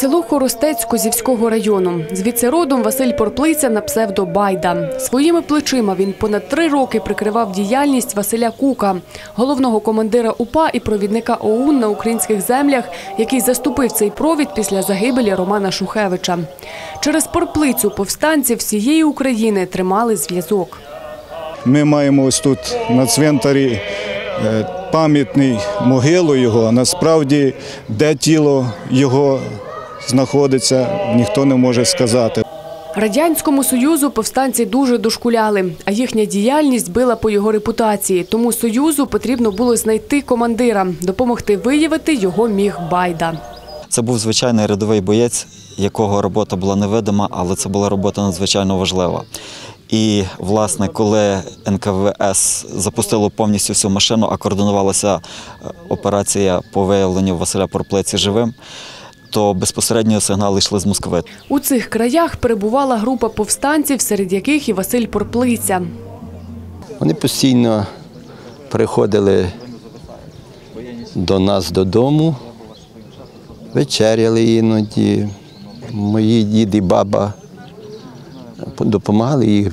Село Хоростець Козівського району. Звідси родом Василь Порплиця на псевдо Байда. Своїми плечима він понад три роки прикривав діяльність Василя Кука, головного командира УПА і провідника ОУН на українських землях, який заступив цей провід після загибелі Романа Шухевича. Через Порплицю повстанці всієї України тримали зв'язок. Ми маємо ось тут на цвинтарі е, пам'ятний могилу його. Насправді, де тіло його знаходиться, ніхто не може сказати. Радянському Союзу повстанці дуже дошкуляли, а їхня діяльність била по його репутації. Тому Союзу потрібно було знайти командира, допомогти виявити його міг Байда. Це був звичайний рядовий боєць, якого робота була невидима, але це була робота надзвичайно важлива. І, власне, коли НКВС запустило повністю всю машину, а координувалася е, операція по виявленню Василя Порплеці живим, то безпосередньо сигнали йшли з Москви. У цих краях перебувала група повстанців, серед яких і Василь Порплиця. Вони постійно приходили до нас додому, вечеряли іноді. Мої дід і баба допомагали їй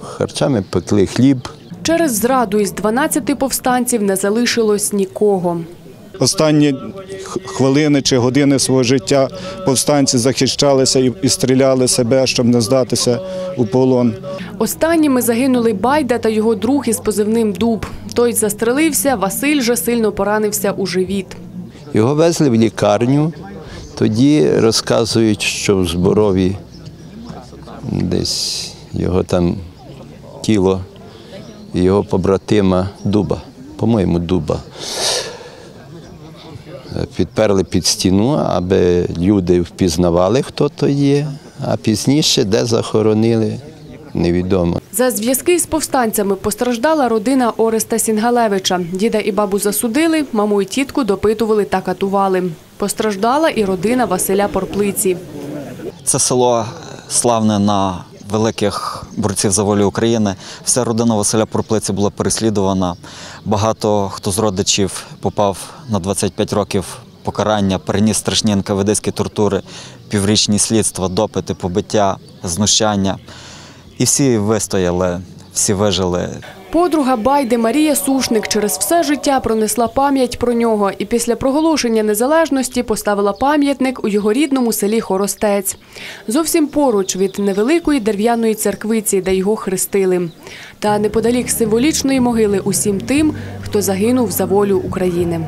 харчами, пекли хліб. Через зраду із 12 повстанців не залишилось нікого. Останні хвилини чи години свого життя повстанці захищалися і, стріляли себе, щоб не здатися у полон. Останніми загинули Байда та його друг із позивним Дуб. Той застрелився, Василь же сильно поранився у живіт. Його везли в лікарню. Тоді розказують, що в зборові десь його там тіло його побратима Дуба, по-моєму, Дуба. Підперли під стіну, аби люди впізнавали, хто то є, а пізніше, де захоронили, невідомо. За зв'язки з повстанцями постраждала родина Ореста Сінгалевича. Діда і бабу засудили, маму і тітку допитували та катували. Постраждала і родина Василя Порплиці. Це село славне на великих борців за волю України. Вся родина Василя Проплиці була переслідувана. Багато хто з родичів попав на 25 років покарання, переніс страшні НКВДські тортури, піврічні слідства, допити, побиття, знущання. І всі вистояли, всі вижили. Подруга Байди Марія Сушник через все життя пронесла пам'ять про нього і після проголошення незалежності поставила пам'ятник у його рідному селі Хоростець. Зовсім поруч від невеликої дерев'яної церквиці, де його хрестили. Та неподалік символічної могили усім тим, хто загинув за волю України.